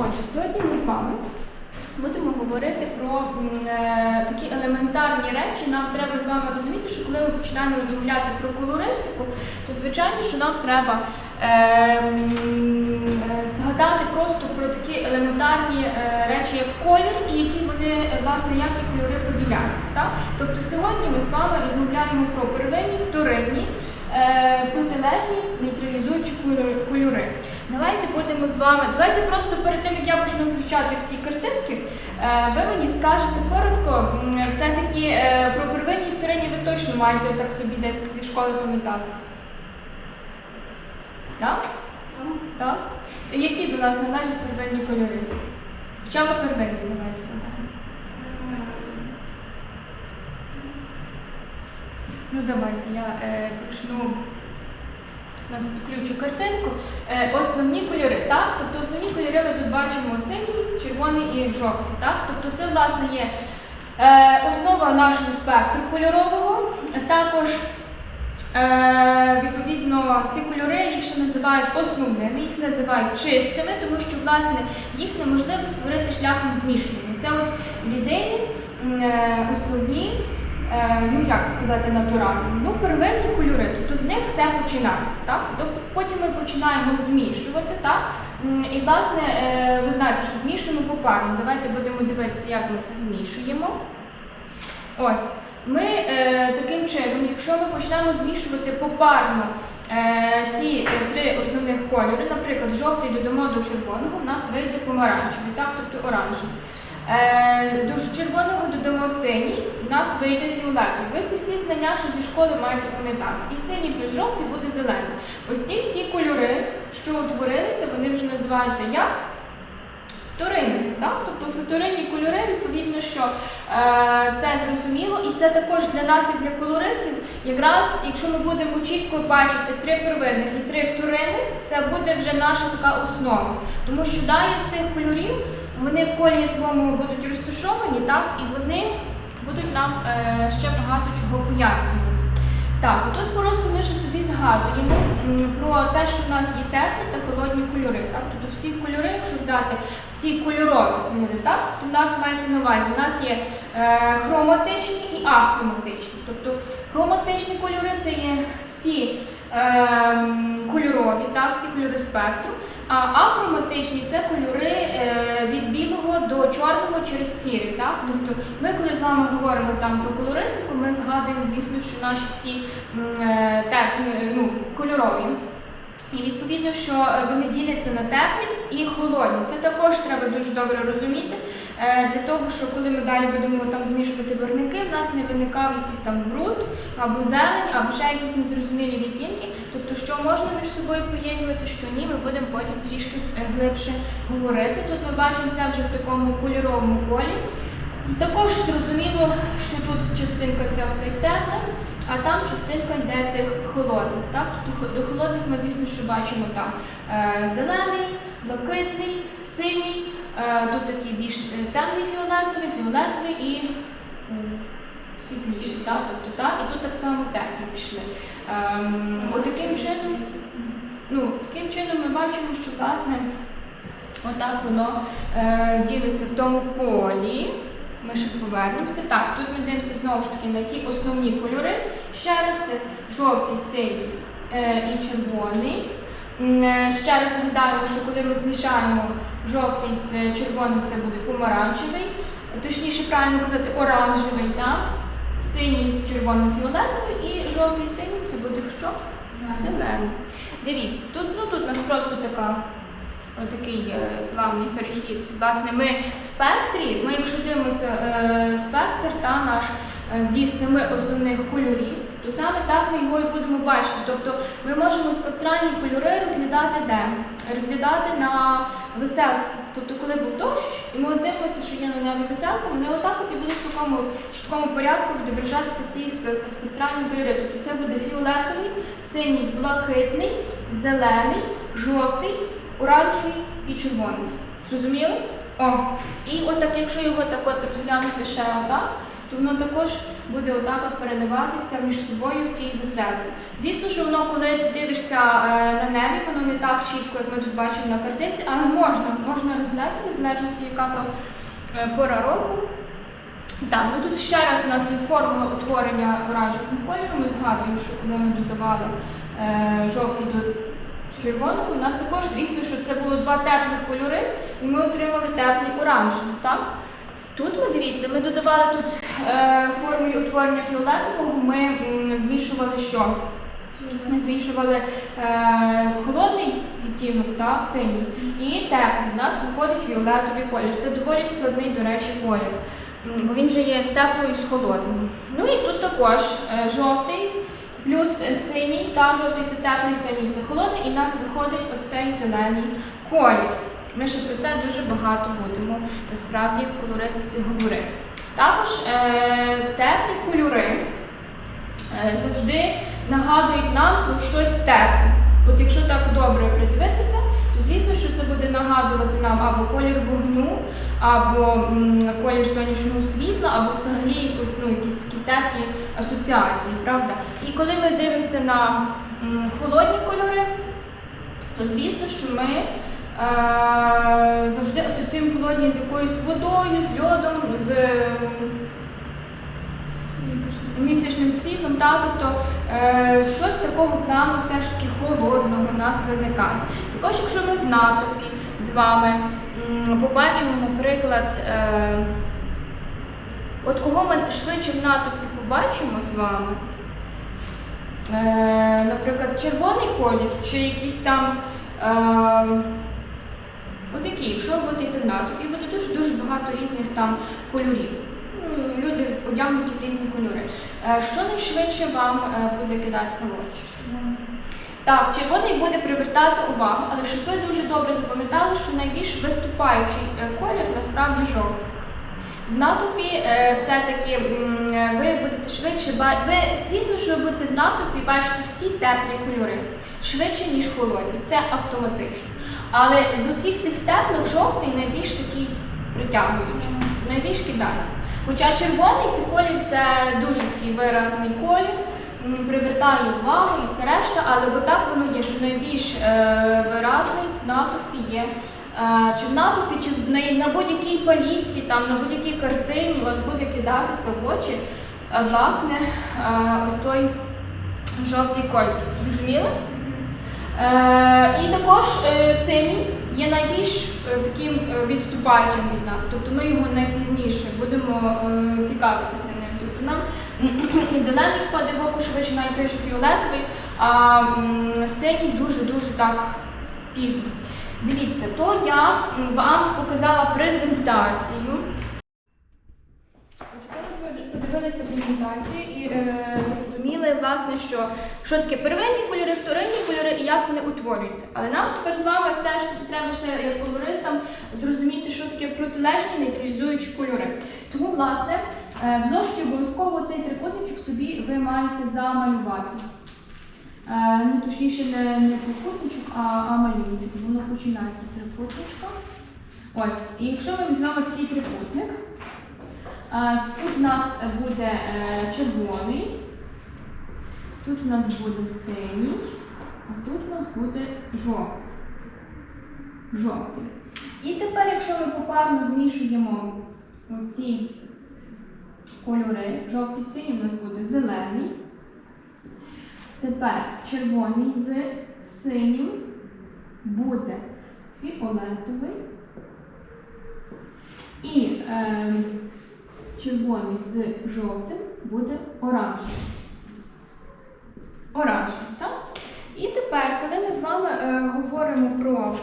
Отже, сьогодні ми з вами будемо говорити про е, такі елементарні речі. Нам треба з вами розуміти, що коли ми починаємо розмовляти про колористику, то звичайно, що нам треба е, е, згадати просто про такі елементарні е, речі, як колір, і які вони власне як ті кольори поділяються. Так? Тобто сьогодні ми з вами розмовляємо про первинні, вторинні, протилежні, нейтралізуючі кольори-. Давайте будемо з вами. Давайте просто перед тим, як я почну включати всі картинки, е, ви мені скажете коротко, все-таки е, про первинні і вторинні ви точно маєте так собі десь зі школи пам'ятати. Так? Так? Які до нас належать первинні кольори? Що ви первинні давайте Ну давайте я е, почну. Нас включу картинку. Е, основні кольори, так? Тобто основні кольори ми тут бачимо синій, червоний і жовтий. Так? Тобто це власне є е, основа нашого спектру кольорового. Також е, відповідно ці кольори їх ще називають основними, їх називають чистими, тому що власне їх неможливо створити шляхом змішування. Це от єдині е, основні ну як сказати, натуральні. Ну, первинні кольори, тобто з них все починається. Так? Потім ми починаємо змішувати, так? І власне, е, ви знаєте, що змішуємо попарно. Давайте будемо дивитися, як ми це змішуємо. Ось. Ми е, таким чином, якщо ми почнемо змішувати попарно е, ці е, три основних кольори, наприклад, жовтий додамо до червоного, в нас вийде помаранчевий, так, тобто оранжевий. Е, до червоного додамо синій, в нас вийде фіолетовий. Ви ці всі знання, що зі школи маєте пам'ятати. І синій плюс жовтий буде зелений. Ось ці всі кольори, що утворилися, вони вже називаються як? Вторинні? Тобто вторинні кольори, відповідно, що е, це зрозуміло, і це також для нас, як для колористів, якраз якщо ми будемо чітко бачити три первинних і три вторинних, це буде вже наша така основа. Тому що далі з цих кольорів вони в колі своєму будуть розташовані, так, і вони будуть нам е, ще багато чого пояснювати. Так, тут просто ми ще собі згадуємо про те, що в нас є теплі та холодні кольори. Так? Тобто всі кольори, якщо взяти всі кольорові кольори, так? то в нас мається на увазі, в нас є е, хроматичні і ахроматичні. Тобто хроматичні кольори це є всі кольорові, так? всі кольори спектру. А ахроматичні це кольори е, від білого до чорного через сірий. Так? Тобто ми, коли з вами говоримо там про колористику, ми згадуємо, звісно, що наші всі е, теп, е, ну, кольорові. І відповідно, що вони діляться на теплі і холодні. Це також треба дуже добре розуміти. Е, Для того, що коли ми далі будемо там змішувати барвники, в нас не виникав якийсь там бруд або зелень, або ще якісь незрозумілі відтінки. Тобто, що можна між собою поєднувати, що ні, ми будемо потім трішки е, глибше говорити. Тут ми бачимо це вже в такому кольоровому колі. Також зрозуміло, що тут частинка ця все теплих, а там частинка йде тих холодних. Так? Тобто до холодних ми, звісно, що бачимо там е, зелений, блакитний, синій, тут такий більш е, темний фіолетовий, фіолетовий і е, світліший. Так? Тобто, так? І тут так само теплі пішли. Ем, отаким чином, ну, таким чином ми бачимо, що власне отак воно е, ділиться в тому колі. Ми ще повернемося. Так, тут ми дивимося знову ж таки на ті основні кольори. Ще раз це жовтий, синій е, і червоний. Е, Ще раз згадаємо, що коли ми змішаємо жовтий з червоним, це буде помаранчевий. Точніше, правильно казати, оранжевий, так? синій з червоним фіолетовим і жовтий з синім це буде що? Зелений. Дивіться, тут, ну, тут у нас просто така Отакий е, плавний перехід. Власне, ми в спектрі, ми якщо дивимося е, спектр та наш е, зі семи основних кольорів, то саме так ми його і будемо бачити. Тобто ми можемо спектральні кольори розглядати де? Розглядати на веселці. Тобто, коли був дощ, і ми дивимося, що є на небі веселка, вони отак от і будуть в такому чіткому порядку відображатися ці спектральні кольори. Тобто це буде фіолетовий, синій, блакитний, зелений, жовтий оранжевий і червоний. Зрозуміли? О, і отак, якщо його так от розглянути ще отак, то воно також буде отак от переливатися між собою в тій веселці. Звісно, що воно, коли ти дивишся е, на небі, воно не так чітко, як ми тут бачимо на картинці, але можна, можна розглянути, в залежності, яка то е, пора року. Так, ну тут ще раз у нас є формула утворення оранжевого кольору. Ми згадуємо, що коли ми додавали е, жовтий до червоного, у нас також, звісно, що це було два теплих кольори, і ми отримали теплий оранжевий. Тут ми дивіться, ми додавали тут е, формулі утворення фіолетового, ми змішували що? Ми змішували е, холодний відтінок та синій і теплий. У нас виходить фіолетовий колір. Це доволі складний, до речі, колір. Бо він же є з теплою і з холодним. Ну і тут також е, жовтий плюс синій, та жовтий це теплий, синій це холодний, і в нас виходить ось цей зелений колір. Ми ще про це дуже багато будемо насправді в колористиці говорити. Також е, теплі кольори е, завжди нагадують нам про щось тепле. От якщо так добре придивитися, то звісно, що це буде нагадувати нам або колір вогню, або колір сонячного світла, або взагалі якусь, ну, якісь такі теплі асоціації, правда? І коли ми дивимося на м, холодні кольори, то звісно, що ми завжди асоціюємо холодні з якоюсь водою, з льодом, з місячним світлом, та, тобто е, щось такого плану все ж таки холодного нас виникає. Також, якщо ми в натовпі з вами побачимо, наприклад, е, от кого ми швидше в натовпі побачимо з вами, е, наприклад, червоний колір чи якийсь там. Е, Отакі, якщо йти в натовпі, буде дуже дуже багато різних там кольорів. Ну, Люди одягнуті в різні кольори. Е, Що найшвидше вам е, буде кидатися в очі? Так, червоний буде привертати увагу, але щоб ви дуже добре запам'ятали, що найбільш виступаючий е, колір насправді жовтий. В натовпі все-таки ви будете швидше. Ви, звісно, що ви будете в натовпі бачити всі теплі кольори швидше, ніж холодні. Це автоматично. Але з усіх тих теплих жовтий найбільш такий притягуючий, найбільш кидається. Хоча червоний це колір це дуже такий виразний колір, привертає увагу і все решта, але отак воно є, що найбільш е, виразний в натовпі є. Е, чи в натовпі, чи на, на будь-якій палітрі, там, на будь-якій картині у вас буде кидатися в очі, е, власне, е, ось той жовтий колір. Зрозуміли? Е, і також е, синій є найбільш е, таким відступаючим від нас, тобто ми його найпізніше будемо цікавитися ним. Тобто нам і зелений впаде в око швидше, навіть той, що фіолетовий, а синій дуже-дуже так пізно. Дивіться, то я вам показала презентацію. Подивилися презентацію і е, зрозуміли, власне, що, що таке первинні кольори, вторинні кольори і як вони утворюються. Але нам тепер з вами все ж таки треба ще як колористам зрозуміти, що таке протилежні нейтралізуючі кольори. Тому, власне, е, в зошиті обов'язково цей трикутничок собі ви маєте замалювати. Е, ну, точніше, не, не трикутничок, а, а малюночок. Воно починається з трикутничка. Ось, і якщо ми візьмемо такий трикутник, Тут у нас буде е, червоний, тут у нас буде синій, а тут у нас буде жовтий. Жовтий. І тепер, якщо ми попарно змішуємо ці кольори, жовтий синій, у нас буде зелений. Тепер червоний з синім буде фіолетовий. І е, червоний з жовтим буде оранжевий. Оранжевий, так? І тепер, коли ми з вами е, говоримо про,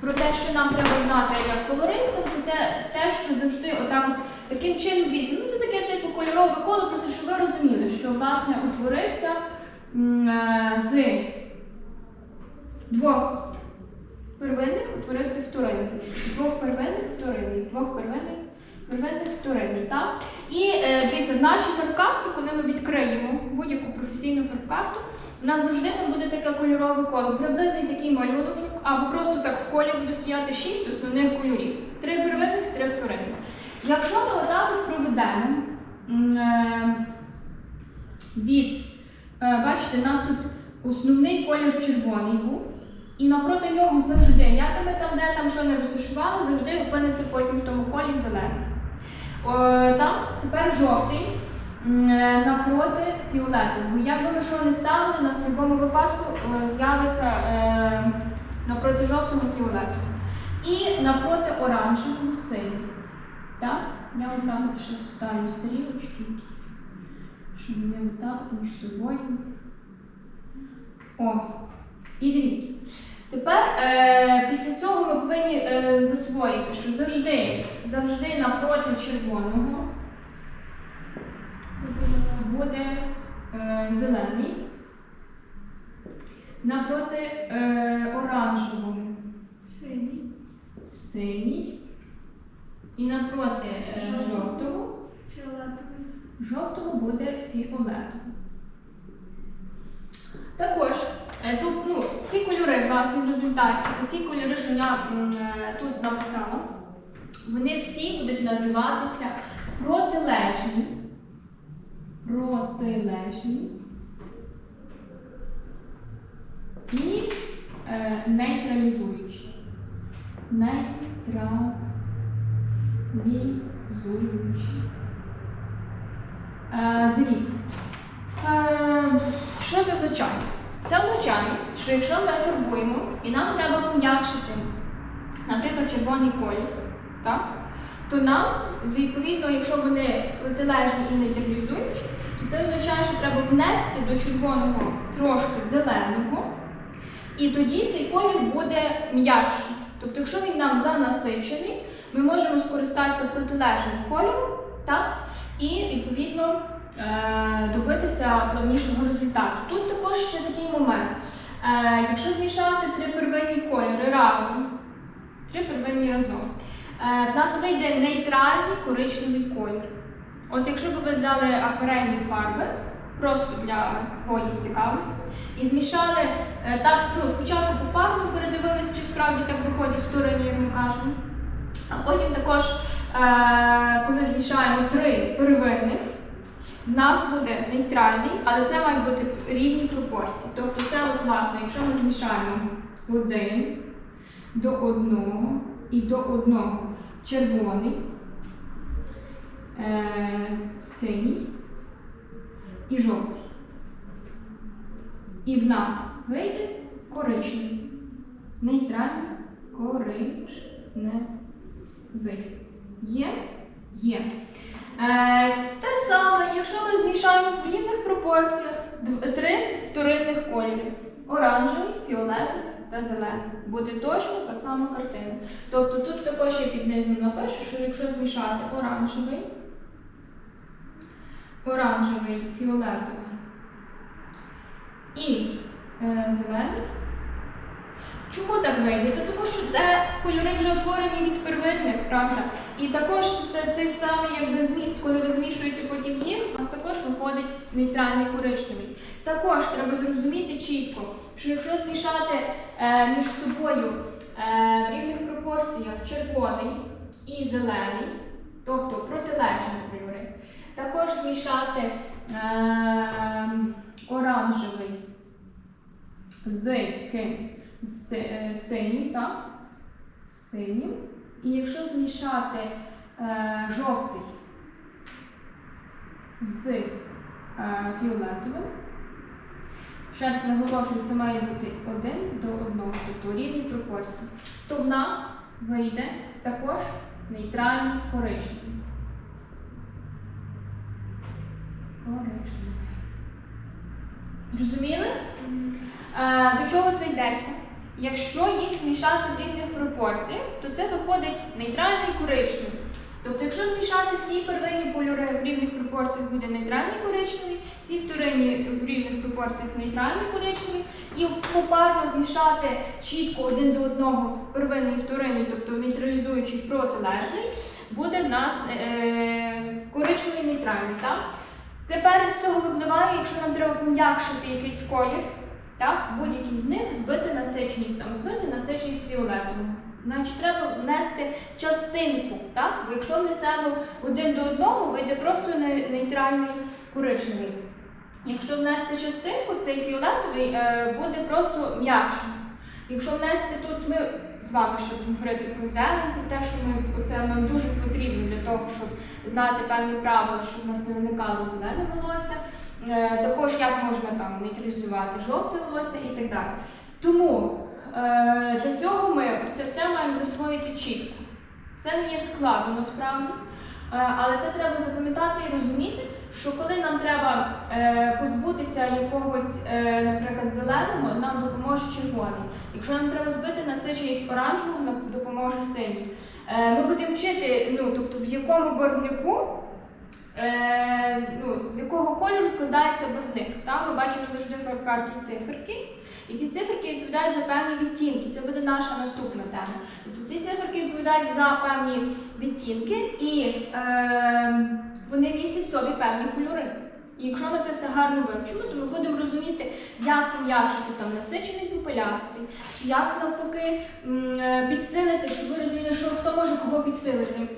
про те, що нам треба знати як колористам, це те, те, що завжди отак от таким чином дивіться. Ну, це таке типу кольорове коло, просто щоб ви розуміли, що власне утворився е, з двох первинних утворився вторинний. Двох первинних вторинний, двох первинних вторинний. Так? І е, дивіться, в нашій коли ми відкриємо будь-яку професійну фарбкарту, у нас завжди там буде таке кольорове коло, приблизний такий малюночок, або просто так в колі буде стояти шість основних кольорів: три первинних, три вторинних. Якщо ми отак от проведемо е, від, е, бачите, у нас тут основний колір червоний був, і напроти нього завжди, як ми там, де там що не розташували, завжди опиниться потім в тому колі зелений. Там тепер жовтий е, напроти фіолетового. Як би ми що не ставили, у нас в будь-якому випадку е, з'явиться е, напроти жовтого фіолетового. І напроти оранжевого синій. Так? Я отак от ще поставлю стрілочки якісь, щоб вони отак між собою. О, і дивіться. Тепер повинні е, засвоїти, що завжди, завжди напроти червоного буде е, зелений, напроти е, оранжевого Синій. синій, і напроти е, жовтого, Фіолетовий. жовтого буде фіолетовий. Також тут ну, ці кольори, власне, в результаті, ці кольори, що я е, тут написала, вони всі будуть називатися протилежні. Протилежні. І е, нейтралізуючі. Нейтралізуючі. Е, дивіться. Е, що це означає? Це означає, що якщо ми фарбуємо і нам треба пом'якшити, наприклад, червоний колір, так? то нам, відповідно, якщо вони протилежні і нейтралізуючі, то це означає, що треба внести до червоного трошки зеленого, і тоді цей колір буде м'якший. Тобто, якщо він нам занасичений, ми можемо скористатися протилежним кольором, так? і відповідно добитися плавнішого результату. Тут також ще такий момент. Е, Якщо змішати три первинні кольори разом, три первинні разом, е, в нас вийде нейтральний коричневий колір. От якщо б ви взяли акварельні фарби, просто для своєї цікавості, і змішали е, так, ну, спочатку попарно передивились, чи справді так виходять вторинні, як ми кажемо. А потім також, е, коли змішаємо три первинних, в нас буде нейтральний, але це мають бути рівні пропорції. Тобто це, власне, якщо ми змішаємо один до одного і до одного червоний, е, синій і жовтий. І в нас вийде коричневий. Нейтральний коричневий. Є? Є. Е, те саме, якщо ми змішаємо в рівних пропорціях три вторинних кольори: оранжевий, фіолетовий та зелений. Буде точно та сама картина. Тобто тут також я під низом напишу, що якщо змішати оранжевий, оранжевий, фіолетовий і е, зелений. Чому так вийде? Тому що це кольори вже утворені від первинних, правда? І також це той самий якби зміст, коли ви змішуєте потім їх, у вас також виходить нейтральний коричневий. Також треба зрозуміти чітко, що якщо змішати е, між собою е, в рівних пропорціях червоний і зелений, тобто протилежні кольори, також змішати е, оранжевий з ким? Е, синім, так? Синім. І якщо змішати е, жовтий з е, фіолетовим, ще раз наголошую, це має бути один до одного, тобто рівні пропорції, то в нас вийде також нейтральний коричневий. Зрозуміли? Е, До чого це йдеться? Якщо їх змішати в рівних пропорціях, то це виходить нейтральний коричневий. Тобто, якщо змішати всі первинні кольори в рівних пропорціях, буде нейтральний коричневий, всі вторинні в рівних пропорціях нейтральний коричневий, і попарно змішати чітко один до одного в первинний і вторинний, тобто нейтралізуючий протилежний, буде в нас е, коричневий нейтральний. Так? Тепер із цього випливає, якщо нам треба пом'якшити якийсь колір, Так, будь-який з них збити насиченість, там збити насиченість фіолетового. Значить, треба внести частинку, так? Бо якщо внесемо один до одного, вийде просто нейтральний коричневий. Якщо внести частинку, цей фіолетовий е, буде просто м'якшим. Якщо внести тут, ми з вами ще будемо говорити про зелень, про те, що ми це нам дуже потрібно для того, щоб знати певні правила, щоб в нас не виникало зелене волосся. Е, також як можна там нейтралізувати жовте волосся і так далі. Тому е, для цього ми це все маємо засвоїти чітко. Це не є складно насправді, е, але це треба запам'ятати і розуміти, що коли нам треба позбутися якогось, наприклад, зеленого, нам допоможе червоний. Якщо нам треба збити насиченість оранжевого, нам допоможе синій. Ми будемо вчити, ну, тобто в якому барвнику, ну, з якого кольору складається барвник. Ми бачимо завжди фарбкарті циферки. І ці циферки відповідають за певні відтінки. Це буде наша наступна тема. Тобто ці циферки відповідають за певні відтінки, і е, вони містять в собі певні кольори. І якщо ми це все гарно вивчимо, то ми будемо розуміти, як пом'якшити там насичений попелястий, чи як навпаки е, підсилити, щоб ви розуміли, що хто може кого підсилити.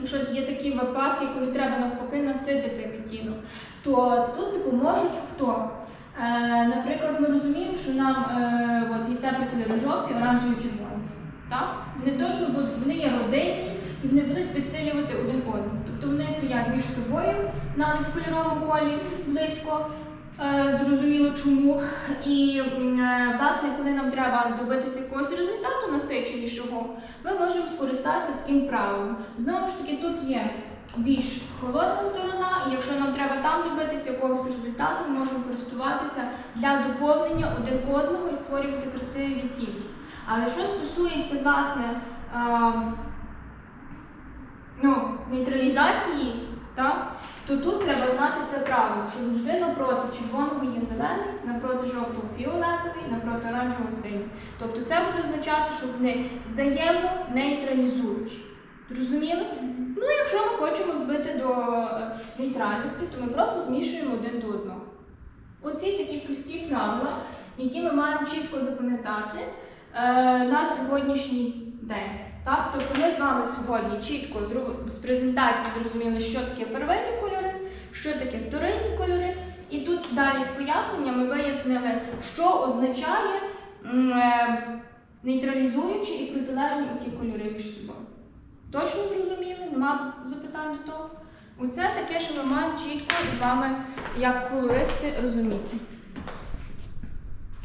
Якщо є такі випадки, коли треба навпаки наситити відтінок, то тут допоможуть хто? Е, наприклад, ми розуміємо, що нам е, от, є теплі кольори жовтий, оранжевий, червоний. Так? Вони точно будуть, вони є родинні і вони будуть підсилювати один одного. Тобто вони стоять між собою навіть в кольоровому колі близько. Е, Зрозуміло чому. І е, власне, коли нам треба добитися якогось результату насиченішого, ми можемо скористатися таким правилом. Знову ж таки, тут є більш холодна сторона, і якщо нам треба там добитися якогось результату, ми можемо користуватися для доповнення один одного і створювати красиві відтінки. Але що стосується власне а, ну, нейтралізації, так, то тут треба знати це правило, що завжди напроти червоного є зелений, напроти жовтого фіолетовий, напроти оранжевого синій. Тобто це буде означати, що вони взаємно нейтралізуючі. Зрозуміли? Ну, якщо ми хочемо збити до е, нейтральності, то ми просто змішуємо один до одного. Оці такі прості правила, які ми маємо чітко запам'ятати е, на сьогоднішній день. Так? Тобто ми з вами сьогодні чітко з презентації зрозуміли, що таке первинні кольори, що таке вторинні кольори. І тут далі з пояснення ми вияснили, що означає е, нейтралізуючі і протилежні ті кольори між собою. Точно зрозуміли? Нема запитань до того? Оце таке, що ми маємо чітко з вами, як колористи, розуміти.